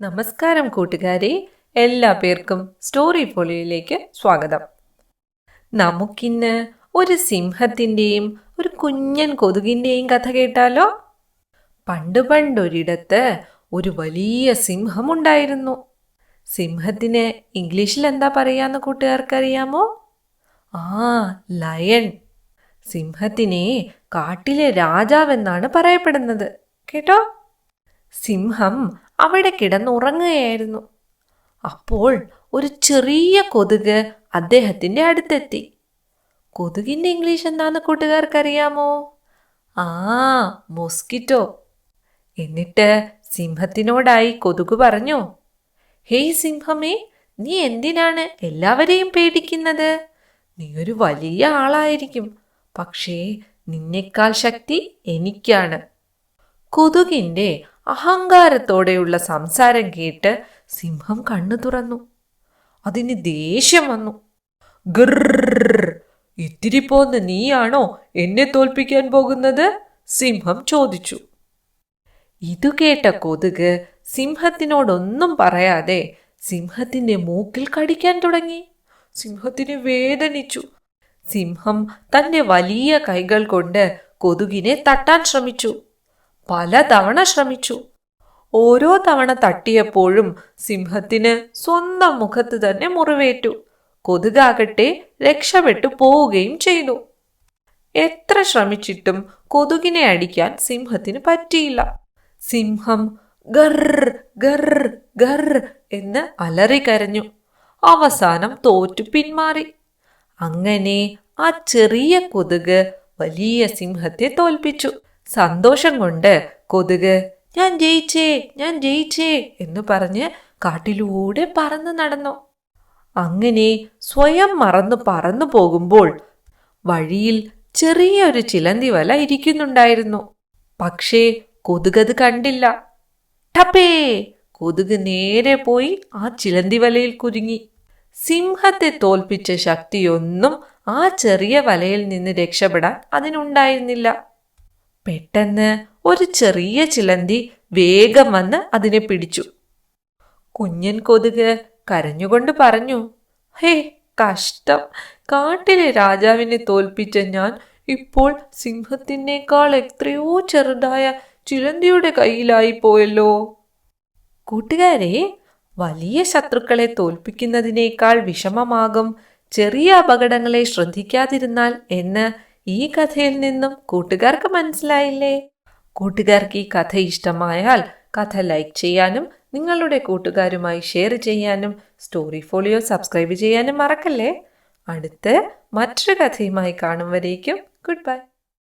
നമസ്കാരം കൂട്ടുകാരെ. എല്ലാ പേർക്കും സ്റ്റോറി പോളിയിലേക്ക് സ്വാഗതം. നമുക്കിന്ന് ഒരു സിംഹത്തിന്റെയും ഒരു കുഞ്ഞൻ കൊതുകിന്റെയും കഥ കേട്ടാലോ? പണ്ട് പണ്ടൊരിടത്ത് ഒരു വലിയ സിംഹമുണ്ടായിരുന്നു. സിംഹത്തിന് ഇംഗ്ലീഷിൽ എന്താ പറയാന്ന് കൂട്ടുകാർക്കറിയാമോ? ആ ലയൺ. സിംഹത്തിനെ കാട്ടിലെ രാജാവെന്നാണ് പറയപ്പെടുന്നത്. കേട്ടോ? സിംഹം അവിടെ കിടന്നുറങ്ങുകയായിരുന്നു. അപ്പോൾ ഒരു ചെറിയ കൊതുക് അദ്ദേഹത്തിന്റെ അടുത്തെത്തി. കൊതുകിന്റെ ഇംഗ്ലീഷ് എന്താണെന്ന് കൂട്ടുകാർക്കറിയാമോ? ആ മോസ്കിറ്റോ. എന്നിട്ട് സിംഹത്തിനോടായി കൊതുക് പറഞ്ഞു ഹേയ് സിംഹമേ നീ എന്തിനാണ് എല്ലാവരെയും പേടിക്കുന്നത്? നീ ഒരു വലിയ ആളായിരിക്കും പക്ഷേ നിന്നേക്കാൾ ശക്തി എനിക്കാണ്. കൊതുകിന്റെ അഹങ്കാരത്തോടെയുള്ള സംസാരം കേട്ട് സിംഹം കണ്ണു തുറന്നു. അതിന് ദേഷ്യം വന്നു. ഗർർ ഇത്തിരി പോന്ന് നീയാണോ എന്നെ തോൽപ്പിക്കാൻ പോകുന്നത്? സിംഹം ചോദിച്ചു. ഇതു കേട്ട കൊതുക് സിംഹത്തിനോടൊന്നും പറയാതെ സിംഹത്തിന്റെ മൂക്കിൽ കടിക്കാൻ തുടങ്ങി. സിംഹത്തിന് വേദനിച്ചു. സിംഹം തന്റെ വലിയ കൈകൾ കൊണ്ട് കൊതുകിനെ തട്ടാൻ ശ്രമിച്ചു. പലതവണ ശ്രമിച്ചു. ഓരോ തവണ തട്ടിയപ്പോഴും സിംഹത്തിന് സ്വന്തം മുഖത്ത് തന്നെ മുറിവേറ്റു. കൊതുകാകട്ടെ രക്ഷപ്പെട്ടു പോവുകയും ചെയ്തു. എത്ര ശ്രമിച്ചിട്ടും കൊതുകിനെ അടിക്കാൻ സിംഹത്തിന് പറ്റിയില്ല. സിംഹം ഗർ ഗർ ഗർ എന്ന് അലറി കരഞ്ഞു. അവസാനം തോറ്റു പിന്മാറി. അങ്ങനെ ആ ചെറിയ കൊതുക് വലിയ സിംഹത്തെ തോൽപ്പിച്ചു. സന്തോഷം കൊണ്ട് കൊതുക് ഞാൻ ജയിച്ചേ ഞാൻ ജയിച്ചേ എന്ന് പറഞ്ഞ് കാട്ടിലൂടെ പറന്നു നടന്നു. അങ്ങനെ സ്വയം മറന്നു പറന്നു പോകുമ്പോൾ വഴിയിൽ ചെറിയൊരു ചിലന്തി വല ഇരിക്കുന്നുണ്ടായിരുന്നു. പക്ഷേ കൊതുകത് കണ്ടില്ല. ടപ്പേ! കൊതുക് നേരെ പോയി ആ ചിലന്തി വലയിൽ കുരുങ്ങി. സിംഹത്തെ തോൽപ്പിച്ച ശക്തിയൊന്നും ആ ചെറിയ വലയിൽ നിന്ന് രക്ഷപ്പെടാൻ അതിനുണ്ടായിരുന്നില്ല. പെട്ടെന്ന് ഒരു ചെറിയ ചിലന്തി വേഗം വന്ന് അതിനെ പിടിച്ചു. കുഞ്ഞൻ കൊതുക് കരഞ്ഞുകൊണ്ട് പറഞ്ഞു ഹേ കഷ്ടം. കാട്ടിലെ രാജാവിനെ തോൽപ്പിച്ച ഞാൻ ഇപ്പോൾ സിംഹത്തിനേക്കാൾ എത്രയോ ചെറുതായ ചിലന്തിയുടെ കയ്യിലായി പോയല്ലോ. കൂട്ടുകാരെ വലിയ ശത്രുക്കളെ തോൽപ്പിക്കുന്നതിനേക്കാൾ വിഷമമാകും ചെറിയ അപകടങ്ങളെ ശ്രദ്ധിക്കാതിരുന്നാൽ എന്ന് ഈ കഥയിൽ നിന്നും കൂട്ടുകാർക്ക് മനസ്സിലായില്ലേ? കൂട്ടുകാർക്ക് ഈ കഥ ഇഷ്ടമായാൽ കഥ ലൈക്ക് ചെയ്യാനും നിങ്ങളുടെ കൂട്ടുകാരുമായി ഷെയർ ചെയ്യാനും സ്റ്റോറി ഫോളിയോ സബ്സ്ക്രൈബ് ചെയ്യാനും മറക്കല്ലേ? അടുത്ത് മറ്റൊരു കഥയുമായി കാണും വരേക്കും. Good bye.